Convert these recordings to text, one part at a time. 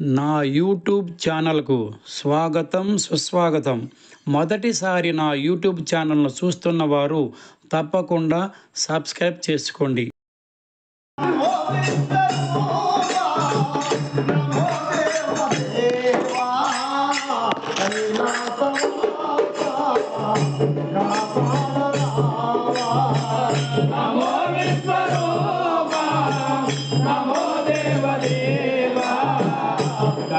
నా యూట్యూబ్ ఛానల్కు స్వాగతం సుస్వాగతం. మొదటిసారి నా యూట్యూబ్ ఛానల్ను చూస్తున్న వారు తప్పకుండా సబ్స్క్రైబ్ చేసుకోండి. నమో విశ్వరూప నమో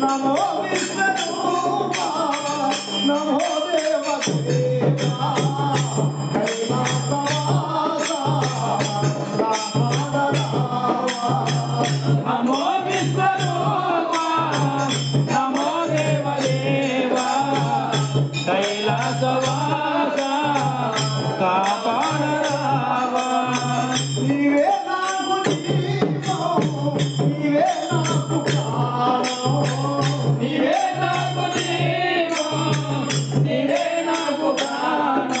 Namo Vishnu Namo Deva. నమో దేవదేవా కైలాసవాస కాపాడరావా. నీవే నాకు నీవే నాకు నీవే నాకు నీవే నాకు ప్రాణం.